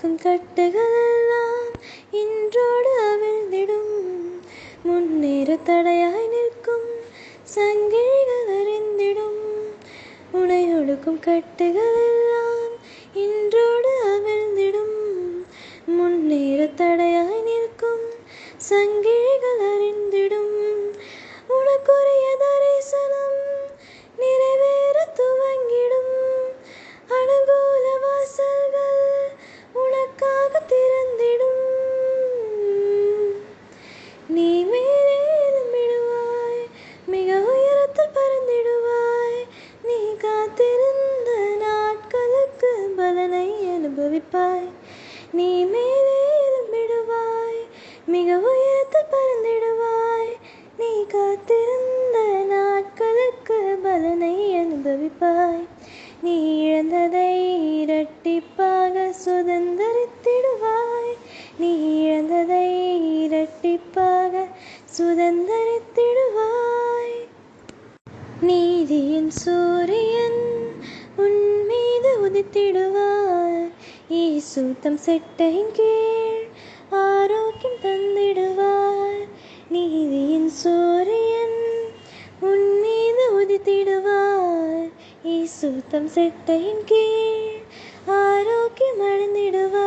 ஒடுக்கும் கட்டுகளெல்லாம் இன்றோடு அவிழ்ந்திடும். முன்னேற தடையாய் நிற்கும். சங்கிலிகள் அறிந்திடும் உனை ஒடுக்கும் கட்டுகளெல்லாம் இன்றோடு அவிழ்ந்திடும். முன்னேற தடையாய் நிற்கும். சங்கிலிகள் அறிந்திடும் உனக்குரிய தரிசனம் நிறைவேற துவங்கிடும். அனுகூல வாசல்கள் சூரியன் உன் மீது உதித்திடுவார். ஈசூத்தம் செட்டையின் கீழ் ஆரோக்கியம் தந்திடுவார். நீதியின் சூரியன் உன் மீது உதித்திடுவார். ஈசூத்தம் செட்டையின் கீழ் ஆரோக்கியம் அடைந்திடுவார்.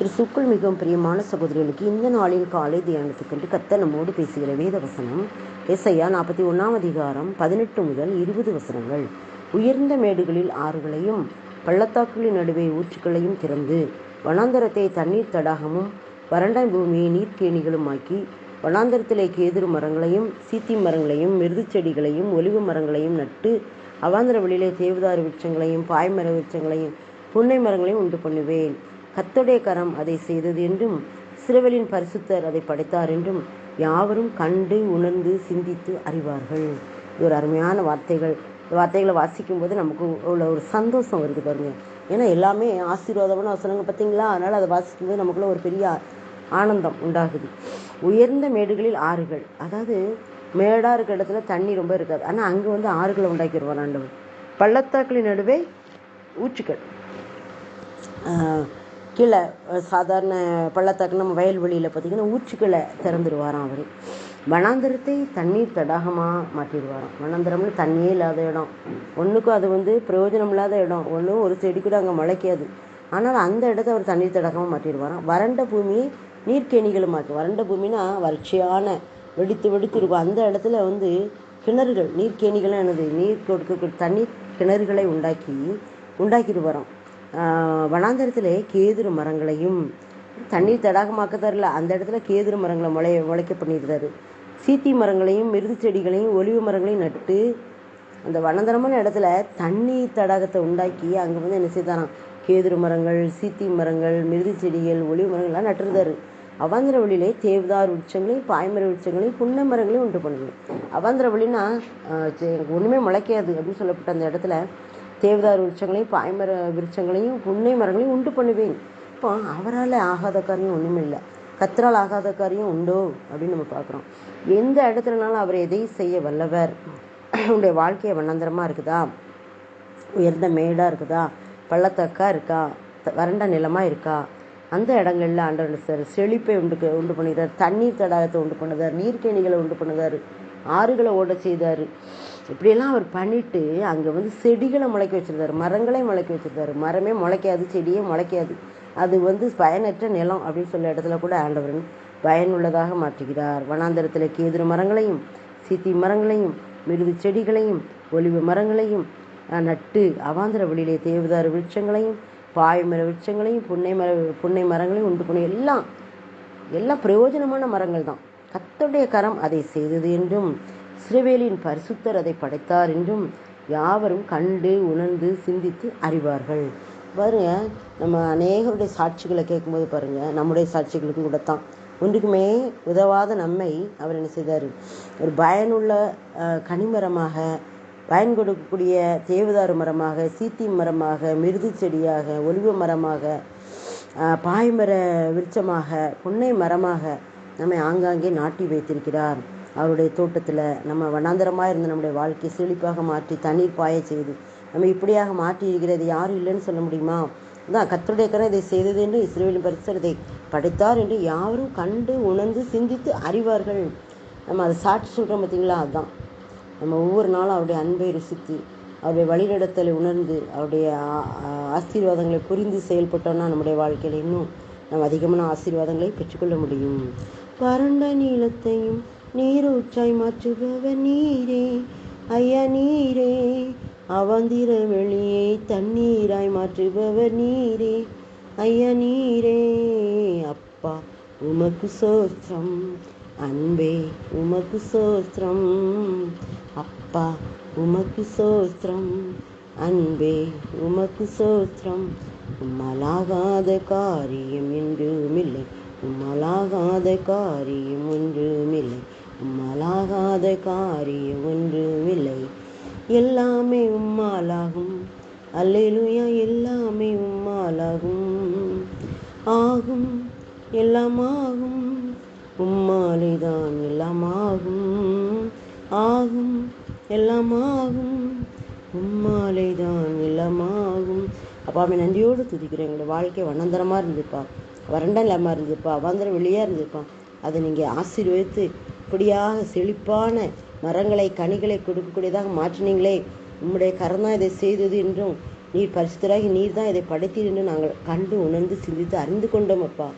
கிறிஸ்துக்குள் மிகவும் பிரியமான சகோதரிகளுக்கு இந்த நாளின் காலை தியானத்துக்கென்று கத்த நம்மோடு பேசுகிற வேத வசனம் எஸ்ஐயா நாற்பத்தி ஒன்றாம் அதிகாரம் பதினெட்டு முதல் இருபது வசனங்கள். உயர்ந்த மேடுகளில் ஆறுகளையும் பள்ளத்தாக்குகளின் நடுவே ஊற்றுக்களையும் திறந்து வனாந்தரத்தை தண்ணீர் தடாகமும் வறண்ட பூமியை நீர்க்கேணிகளுமாக்கி வனாந்தரத்திலே கேதுரு மரங்களையும் சீத்தி மரங்களையும் மிருது செடிகளையும் ஒலிவு மரங்களையும் நட்டு அவாந்தர வெளியிலே தேவதாறு விருட்சங்களையும் பாய்மர விருட்சங்களையும் புன்னை மரங்களையும் உண்டு பண்ணுவேன். கத்தோடைய கரம் அதை செய்தது என்றும் சிறுவலின் பரிசுத்தர் அதை படைத்தார் என்றும் யாவரும் கண்டு உணர்ந்து சிந்தித்து அறிவார்கள். இது ஒரு அருமையான வார்த்தைகள். வார்த்தைகளை வாசிக்கும் போது நமக்கு உள்ள ஒரு சந்தோஷம் வருது பாருங்க. ஏன்னா எல்லாமே ஆசீர்வாதமான சொன்னாங்க பார்த்தீங்களா? அதனால் அதை வாசிக்கும் போது நமக்குள்ள ஒரு பெரிய ஆனந்தம் உண்டாகுது. உயர்ந்த மேடுகளில் ஆறுகள். அதாவது மேடாக இருக்கிற இடத்துல தண்ணி ரொம்ப இருக்காது. ஆனால் அங்கே வந்து ஆறுகளை உண்டாக்கிடுவார் ஆண்டவர். பள்ளத்தாக்களின் நடுவே ஊற்றுக்கள். கீழே சாதாரண பள்ளத்தாக்கு நம்ம வயல்வெளியில் பார்த்தீங்கன்னா ஊற்றுக்களை திறந்துடுவாராம் அவர். வனாந்திரத்தை தண்ணீர் தடாகமாக மாற்றிடுவாராம் வனாந்தரம்னு தண்ணியே இல்லாத இடம். ஒன்றுக்கும் அது வந்து பிரயோஜனம் இல்லாத இடம். ஒன்றும் ஒரு செடி கூட அங்கே முளைக்காது ஆனால் அந்த இடத்த அவர் தண்ணீர் தடாகமாக மாற்றிடுவாராம் வறண்ட பூமியை நீர்க்கேணிகளுமாக்கு வறண்ட பூமினா வறட்சியான வெடித்து வெடித்து இருக்கும். அந்த இடத்துல வந்து கிணறுகள் நீர்க்கேணிகள்லாம் எனது நீர் கொடுக்க தண்ணீர் கிணறுகளை உண்டாக்கி உண்டாக்கிட்டு வரோம் வனாந்தரத்தில் கேதுரு மரங்களையும் தண்ணீர் தடாகமாக்க தரல அந்த இடத்துல கேதுரு மரங்களை முளை முளைக்க பண்ணியிருந்தாரு சீத்தி மரங்களையும் மிருது செடிகளையும் ஒலிவு மரங்களையும் நட்டு அந்த வனந்தரமான இடத்துல தண்ணீர் தடாகத்தை உண்டாக்கி அங்கே வந்து என்ன செய்தாராம்? கேதுரு மரங்கள் சீத்தி மரங்கள் மிருது செடிகள் ஒளிவு மரங்கள்லாம் நட்டிருந்தாரு. அவாந்திர வழியிலே தேவதார் விருட்சங்களையும் பாய்மர விருட்சங்களையும் புன்னை மரங்களையும் உண்டு பண்ணுது அவாந்திர வழினா ஒன்றுமே முளைக்காது அப்படின்னு சொல்லப்பட்ட அந்த இடத்துல தேவதார் விருட்சங்களையும் பாய்மர விருட்சங்களையும் புன்னை மரங்களையும் உண்டு பண்ணுவேன். இப்போ அவரால் ஆகாத காரியம் ஒன்றுமே இல்லை கத்தரால் ஆகாத காரியம் உண்டோ அப்படின்னு நம்ம பார்க்குறோம். எந்த இடத்துலனாலும் அவர் எதை செய்ய வல்லவர்? உன்னுடைய வாழ்க்கையை வண்ணந்தரமாக இருக்குதா? உயர்ந்த மேடாக இருக்குதா? பள்ளத்தக்கா இருக்கா? த- வறண்ட நிலமாக இருக்கா? அந்த இடங்களில் ஆண்டவர் சார் செழிப்பை உண்டு உண்டு பண்ணிடுறார் தண்ணீர் தடாகத்தை உண்டு பண்ணுதார் நீர்க்கேணிகளை உண்டு பண்ணுதார் ஆறுகளை ஓட செய்தார். இப்படியெல்லாம் அவர் பண்ணிட்டு அங்கே வந்து செடிகளை முளைக்க வச்சிருந்தாரு. மரங்களையும் முளைக்க வச்சிருந்தாரு. மரமே முளைக்காது செடியே முளைக்காது. அது வந்து பயனற்ற நிலம் அப்படின்னு சொல்ல இடத்துல கூட ஆண்டவரன் பயனுள்ளதாக மாற்றுகிறார். வனாந்தரத்தில் கேதுரு மரங்களையும் சித்தி மரங்களையும் மிருது செடிகளையும் ஒலிவு மரங்களையும் நட்டு அவாந்தர வழியிலே தேவதாரு விருட்சங்களையும் பாய்மர விருட்சங்களையும் புன்னை மர புன்னை மரங்களையும் உண்டு பண்ணி எல்லாம் எல்லாம் பிரயோஜனமான மரங்கள் தான் கத்தருடைய கரம் அதை செய்தது என்றும் சிறுவேலின் பரிசுத்தர் அதை படைத்தார் என்றும் யாவரும் கண்டு உணர்ந்து சிந்தித்து அறிவார்கள். பாருங்க நம்ம அநேகருடைய சாட்சிகளை கேட்கும்போது பாருங்க நம்முடைய சாட்சிகளுக்கும் கூட தான் ஒன்றுக்குமே உதவாத நம்மை அவர் என்ன செய்தார்? ஒரு பயனுள்ள கனிமரமாக பயன் கொடுக்கக்கூடிய தேவதாறு மரமாக சீத்தி மரமாக மிருது செடியாக ஒலிவ மரமாக பாய்மர விருட்சமாக புன்னை மரமாக நம்மை ஆங்காங்கே நாட்டி வைத்திருக்கிறார். அவருடைய தோட்டத்தில் நம்ம வண்ணாந்தரமாக இருந்த நம்முடைய வாழ்க்கையை செழிப்பாக மாற்றி தண்ணீர் பாய செய்து நம்ம இப்படியாக மாற்றி இருக்கிறது யாரும் இல்லைன்னு சொல்ல முடியுமா? அதான் கத்தருடைய கரம் இதை செய்தது என்று இஸ்ரேலின் பரிசர் இதை படைத்தார் என்று யாரும் கண்டு உணர்ந்து சிந்தித்து அறிவார்கள். நம்ம அதை சாட்சி சொல்கிறோம் பார்த்தீங்களா? அதுதான் நம்ம ஒவ்வொரு நாளும் அவருடைய அன்பை ருசித்து அவருடைய வழிநடத்தலை உணர்ந்து அவருடைய ஆசீர்வாதங்களை புரிந்து செயல்பட்டோம்னா நம்முடைய வாழ்க்கையில் இன்னும் நம்ம அதிகமான ஆசீர்வாதங்களை பெற்றுக்கொள்ள முடியும். வறண்ட நீளத்தையும் நீரூற்றாய் மாற்றுபவர் நீரே ஐயா நீரே. அவந்திர வெளியை தண்ணீராய் மாற்றுபவர் நீரே ஐயா நீரே. அப்பா உமக்கு சோத்திரம். அன்பே உமக்கு சோத்திரம். அப்பா உமக்கு சோத்திரம். அன்பே உமக்கு சோத்திரம். உம்மலாகாத காரியம் என்றுமில்லை. உம்மலாகாத காரியம் ஒன்றுமில்லை. உம்மலாகாத காரியம் ஒன்றுமில்லை. எல்லாமே உம்மாலாகும். அல்லேலூயா எல்லாமே உம்மாலாகும். ஆகும் எல்லாம் ஆகும் உம்மாலேதான் எல்லாம் ஆகும் ஆகும் எல்லாம் ஆகும் உம்மாலேதான் எல்லாம் ஆகும் அப்பாவை நன்றியோடு துதிக்கிறேன். எங்களோட வாழ்க்கை வண்ணந்தரமாக இருந்துப்பா வறண்ட நிலமாக இருந்துப்பா அவாந்தர வெளியாக இருந்துப்பா அதை நீங்கள் ஆசீர்வதித்து இப்படியாக செழிப்பான மரங்களை கனிகளை கொடுக்கக்கூடியதாக மாற்றினீங்களே. உம்முடைய கரந்தான் இதை செய்தது என்றும் நீர் பரிசுத்தராகி நீர் தான் இதை படைத்தீர் என்று நாங்கள் கண்டு உணர்ந்து சிந்தித்து அறிந்து கொண்டோம் அப்பா.